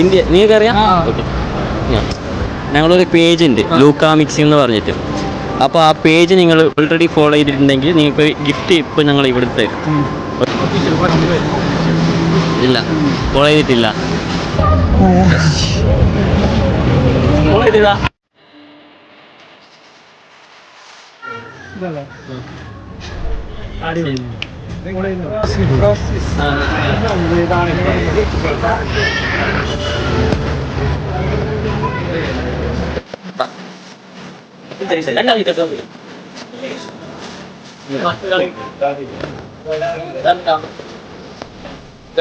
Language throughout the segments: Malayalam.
ഇന്ത്യ നിങ്ങൾക്കറിയാം? ഓക്കെ. ഞങ്ങളൊരു പേജ് ഉണ്ട് ലൂക്കാ മിക്സി എന്ന് പറഞ്ഞിട്ട്. അപ്പോൾ ആ പേജ് നിങ്ങൾ ഓൾറെഡി ഫോളോ ചെയ്തിട്ടുണ്ടെങ്കിൽ നിങ്ങൾക്ക് ഗിഫ്റ്റ് ഇപ്പോൾ ഞങ്ങൾ ഇവിടെ തരും. ഇല്ല. ഫോളോ ചെയ്തിട്ടില്ല. ഫോളോ ചെയ്തില്ല.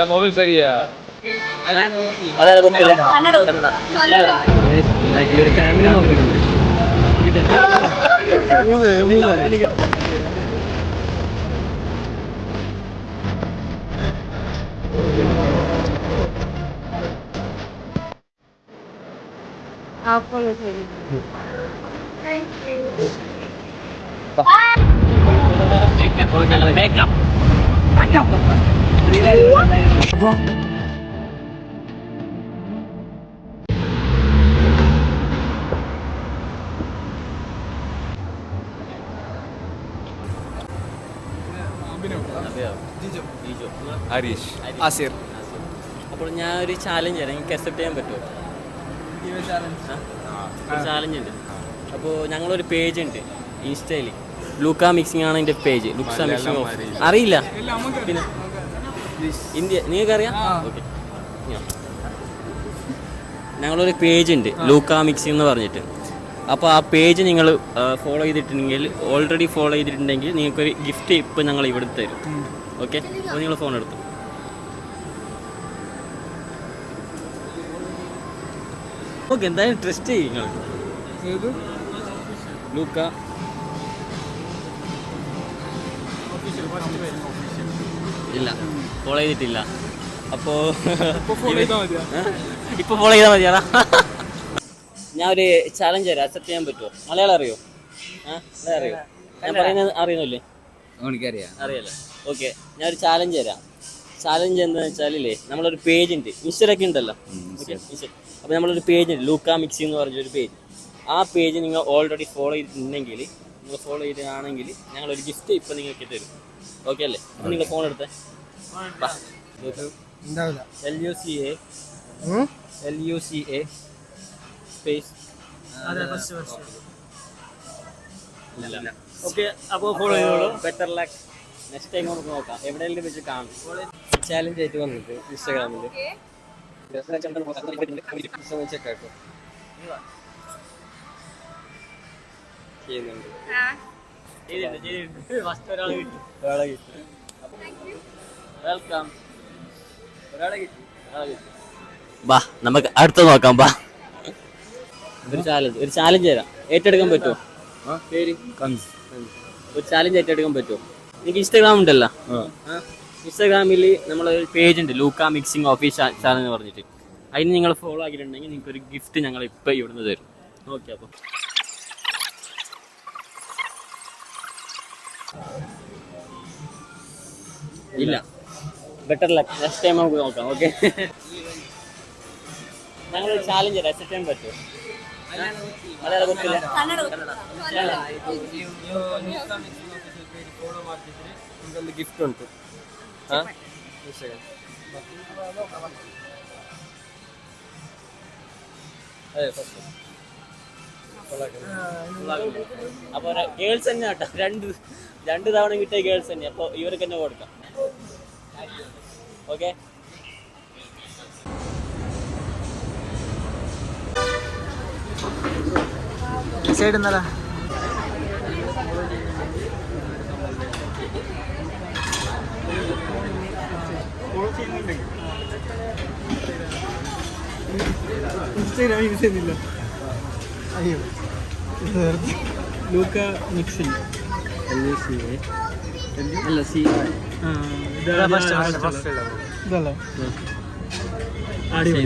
മൊബൈൽ ശരിയാ ഫാമിലി കുഴപ്പമില്ല അപ്പോൾ ശരി ഹരീഷ് ആസിർ അപ്പോൾ ഞാൻ ഒരു ചാലഞ്ച് തരാം നിങ്ങൾക്ക് അക്സെപ്റ്റ് ചെയ്യാൻ പറ്റുമോ ആ? ഒരു ചാലഞ്ച് ഉണ്ട്. അപ്പോൾ ഞങ്ങളൊരു പേജ് ഉണ്ട് ഇൻസ്റ്റയിൽ ലൂക്ക മിക്സിംഗ് ആണ് എന്റെ പേജ് ലുക്സ മിക്സിംഗ് ഓഫ് അറിയില്ല. പിന്നെ ഇന്ത്യ നിങ്ങൾക്കറിയാം? ഓക്കെ ഞങ്ങളൊരു പേജ് ഉണ്ട് ലൂക്ക മിക്സിംഗ് എന്ന് പറഞ്ഞിട്ട്. അപ്പോൾ ആ പേജ് നിങ്ങൾ ഫോളോ ചെയ്തിട്ടുണ്ടെങ്കിൽ ഓൾറെഡി ഫോളോ ചെയ്തിട്ടുണ്ടെങ്കിൽ നിങ്ങൾക്കൊരു ഗിഫ്റ്റ് ഇപ്പോൾ ഞങ്ങൾ ഇവിടെ തരും. ഓക്കെ അപ്പോൾ നിങ്ങൾ ഫോൺ എടുത്തു. ഓക്കെ എന്തായാലും ട്രസ്റ്റ് ചെയ്യും നിങ്ങൾ ലൂക്ക. ഇല്ല ഫോളോ ചെയ്തിട്ടില്ല. അപ്പോ ഇപ്പൊ ഫോളോ ചെയ്താൽ മതിയാടാ. ഞാൻ ഒരു ചാലഞ്ച് തരാം അക്സെപ്റ്റ് ചെയ്യാൻ പറ്റുമോ മലയാളം അറിയോ? അറിയോ? ഞാൻ പറയുന്നത് അറിയുന്നില്ലേ അറിയാലോ. ഓക്കെ ഞാൻ ഒരു ചാലഞ്ച് തരാം. ചാലഞ്ച് എന്താണെന്ന് വെച്ചാലില്ലേ നമ്മളൊരു പേജ് ഉണ്ട് മിസ്റ്ററൊക്കെ ഉണ്ടല്ലോ. ഓക്കെ അപ്പോൾ നമ്മളൊരു പേജ് ഉണ്ട് ലൂക്ക മിക്സി എന്ന് പറഞ്ഞൊരു പേജ്. ആ പേജ് നിങ്ങൾ ഓൾറെഡി ഫോളോ ചെയ്തിട്ടുണ്ടെങ്കിൽ നിങ്ങൾ ഫോളോ ചെയ്തതാണെങ്കിൽ ഞങ്ങളൊരു ഗിഫ്റ്റ് ഇപ്പം നിങ്ങൾക്ക് തരും. ഓക്കെ അല്ലേ? അപ്പം നിങ്ങൾ ഫോൺ എടുത്തേ. L U C A L U C A space okay അപ്പോൾ ഫോളോ ചെയ്തോളൂ. ബെറ്റർ ലക്ക് നെക്സ്റ്റ് ടൈം നമുക്ക് നോക്കാം. എവിടെയെങ്കിലും വെച്ച് കാണും. ചാലഞ്ച് ആയിട്ട് വന്നത് ഇൻസ്റ്റാഗ്രാമിൽ ചെയ്യുന്നുണ്ട്. ഒരാളെ കിട്ടും. വെൽക്കം ഒരാളെ കിട്ടി. ഒരാളെ കിട്ടി. ബാ നമുക്ക് അടുത്ത നോക്കാം ബാ. ഒരു ചാലഞ്ച് ഒരു ചാലഞ്ച് തരാം. ഏറ്റെടുക്കാൻ പറ്റുമോ ഒരു ചാലഞ്ച് ഏറ്റെടുക്കാൻ പറ്റുമോ എനിക്ക് ഇൻസ്റ്റാഗ്രാം ഉണ്ടല്ലോ. ഇൻസ്റ്റാഗ്രാമിൽ നമ്മളൊരു പേജ് ഉണ്ട് ലൂക്ക മിക്സിംഗ് ഓഫീസ് ചാനൽ എന്ന് പറഞ്ഞിട്ട് അതിന് നിങ്ങൾ ഫോളോ ആക്കിയിട്ടുണ്ടെങ്കിൽ നിങ്ങൾക്ക് ഒരു ഗിഫ്റ്റ് ഞങ്ങൾ ഇപ്പം ഇവിടുന്ന് തരും ഓക്കെ അപ്പോൾ ഇല്ല ബെറ്റർ ലക്ക് നെക്സ്റ്റ് ടൈം നമുക്ക് നോക്കാം ഓക്കെ ഞങ്ങളൊരു ചാലഞ്ച് തരാം അക്സെപ്റ്റ് ചെയ്യാൻ പറ്റുമോ മലയാളം ಗೊತ್ತಿಲ್ಲ ಒಂದು ಗಿಫ್ಟ್ ಉಂಟು അപ്പൊ ഗേൾസ് തന്നെ കേട്ടോ. രണ്ട് രണ്ട് തവണ കിട്ടിയ ഗേൾസ് തന്നെ. അപ്പൊ ഇവർക്ക് തന്നെ കൊടുക്കാം. ഓക്കെ സൈഡ് എന്നതാ ഇൻസ്റ്റാഗ്രാം യൂസ് ചെയ്യുന്നില്ല അയ്യോ ലൂക്ക മിക്സിംഗ് അല്ല സി ഇതല്ലേ അടിപൊളി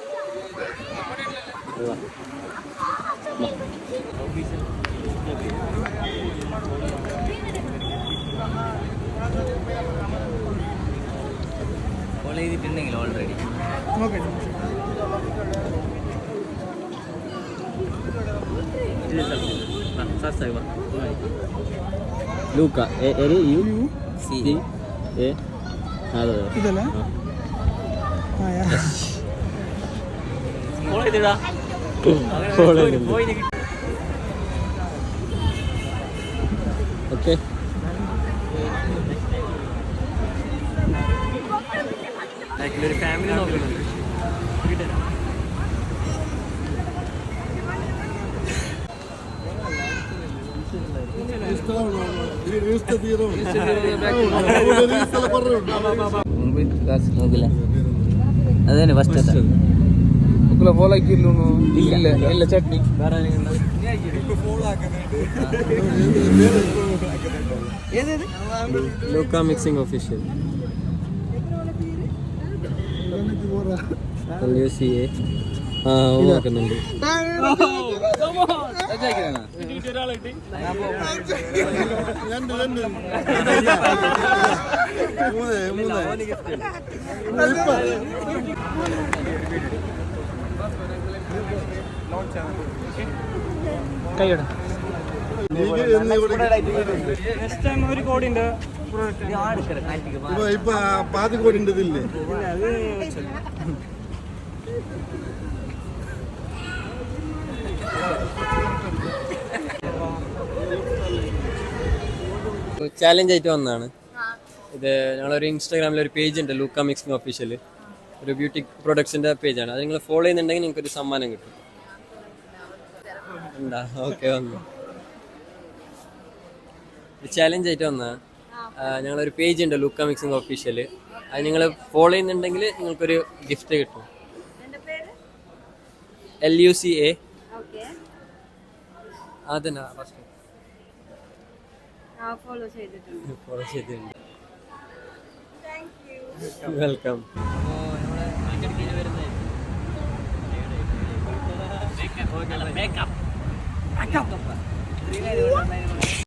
ഫോളോ ചെയ്തിട്ടുണ്ടെങ്കിൽ ഓൾറെഡി നോക്കട്ടെ Luca A U C A അതെ. ഇതല്ലേ? ആ. യാ. ഫോളോ ചെയ്തിടാ ഓക്കെ ഫാമിലി നോക്കുന്നുണ്ട് ಅದೇನೆ ಫಸ್ಟ್ ಉಕ್ಕಲ ಫೋಲ್ ಹಾಕಿರ್ಲು ಇಲ್ಲ ಇಲ್ಲ chutney Luca mixing official L U C A ആ ഓ നോക്കുന്നുണ്ട്. കൈയ്യട ഒരു കോടിന്റെ ഇപ്പൊ പാതി കോടിന്റെ ഇതില്ലേ ചാലഞ്ച് ആയിട്ട് വന്നതാണ്. ഇത് ഞങ്ങളൊരു ഇൻസ്റ്റാഗ്രാമിൽ ഒരു പേജ് ഉണ്ട് ലൂക്ക മിക്സിംഗ് ഒഫീഷ്യൽ ഒരു ബ്യൂട്ടി പ്രൊഡക്ട്സിന്റെ പേജാണ് അത് നിങ്ങൾ ഫോളോ ചെയ്യുന്നുണ്ടെങ്കിൽ നിങ്ങൾക്ക് ഒരു സമ്മാനം കിട്ടും. ഉണ്ടാ ഓക്കെ വന്നു. ചാലഞ്ച് ആയിട്ട് വന്ന ഞങ്ങളൊരു പേജ് ഉണ്ട് ലുക്ക മിക്സിംഗ് ഒഫീഷ്യൽ അത് നിങ്ങൾ ഫോളോ ചെയ്യുന്നുണ്ടെങ്കിൽ നിങ്ങൾക്കൊരു ഗിഫ്റ്റ് കിട്ടും. L U C A okay അതന്നെ ഫസ്റ്റ് ഫോളോ ചെയ്തിട്ടുണ്ട്. Welcome makeup